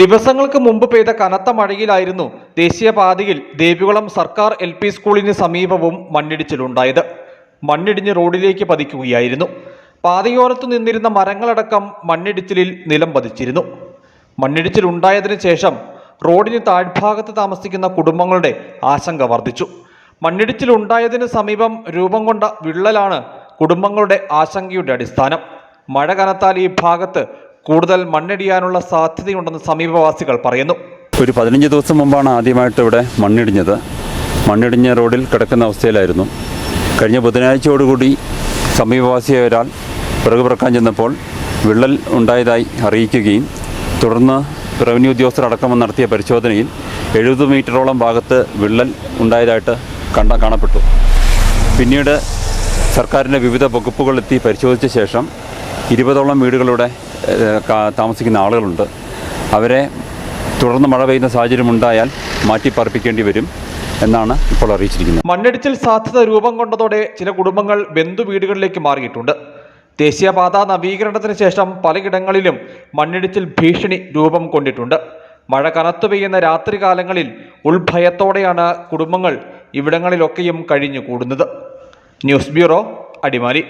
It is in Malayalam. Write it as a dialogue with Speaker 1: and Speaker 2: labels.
Speaker 1: ദിവസങ്ങൾക്ക് മുമ്പ് പെയ്ത കനത്ത മഴയിലായിരുന്നു ദേശീയപാതയിൽ ദേവികുളം സർക്കാർ എൽ പി സ്കൂളിന് സമീപവും മണ്ണിടിച്ചിലുണ്ടായത്. മണ്ണിടിഞ്ഞ് റോഡിലേക്ക് പതിക്കുകയായിരുന്നു. പാതയോരത്ത് നിന്നിരുന്ന മരങ്ങളടക്കം മണ്ണിടിച്ചിലിൽ നിലം പതിച്ചിരുന്നു. മണ്ണിടിച്ചിലുണ്ടായതിനു ശേഷം റോഡിന് താഴ്ഭാഗത്ത് താമസിക്കുന്ന കുടുംബങ്ങളുടെ ആശങ്ക വർദ്ധിച്ചു. മണ്ണിടിച്ചിലുണ്ടായതിന് സമീപം രൂപം കൊണ്ട വിള്ളലാണ് കുടുംബങ്ങളുടെ ആശങ്കയുടെ അടിസ്ഥാനം. മഴ കനത്താൽ ഈ ഭാഗത്ത് കൂടുതൽ മണ്ണിടിയാനുള്ള സാധ്യതയുണ്ടെന്ന് സമീപവാസികൾ പറയുന്നു.
Speaker 2: ഒരു പതിനഞ്ച് ദിവസം മുമ്പാണ് ആദ്യമായിട്ട് ഇവിടെ മണ്ണിടിഞ്ഞത്. മണ്ണിടിഞ്ഞ റോഡിൽ കിടക്കുന്ന അവസ്ഥയിലായിരുന്നു. കഴിഞ്ഞ ബുധനാഴ്ചയോടുകൂടി സമീപവാസിയായ ഒരാൾ പിറകു പിറക്കാൻ ചെന്നപ്പോൾ വിള്ളൽ ഉണ്ടായതായി അറിയിക്കുകയും തുടർന്ന് റവന്യൂ ഉദ്യോഗസ്ഥർ അടക്കം നടത്തിയ പരിശോധനയിൽ എഴുപത് മീറ്ററോളം ഭാഗത്ത് വിള്ളൽ ഉണ്ടായതായിട്ട് കണ്ട കാണപ്പെട്ടു. പിന്നീട് സർക്കാരിന്റെ വിവിധ വകുപ്പുകളെത്തി പരിശോധിച്ച ശേഷം ഇരുപതോളം വീടുകളുടെ താമസിക്കുന്ന ആളുകളുണ്ട്. അവരെ തുടർന്ന് മഴ പെയ്യുന്ന സാഹചര്യം ഉണ്ടായാൽ മാറ്റിപ്പാർപ്പിക്കേണ്ടി വരും എന്നാണ് ഇപ്പോൾ അറിയിച്ചിരിക്കുന്നത്.
Speaker 1: മണ്ണിടിച്ചിൽ സാധ്യത രൂപം കൊണ്ടതോടെ ചില കുടുംബങ്ങൾ ബന്ധു വീടുകളിലേക്ക് മാറിയിട്ടുണ്ട്. ദേശീയപാത നവീകരണത്തിന് ശേഷം പലയിടങ്ങളിലും മണ്ണിടിച്ചിൽ ഭീഷണി രൂപം കൊണ്ടിട്ടുണ്ട്. മഴ കനത്തു പെയ്യുന്ന രാത്രികാലങ്ങളിൽ ഉൾഭയത്തോടെയാണ് കുടുംബങ്ങൾ ഇവിടങ്ങളിലൊക്കെയും കഴിഞ്ഞു കൂടുന്നത് ന്യൂസ് ബ്യൂറോ അടിമാലി.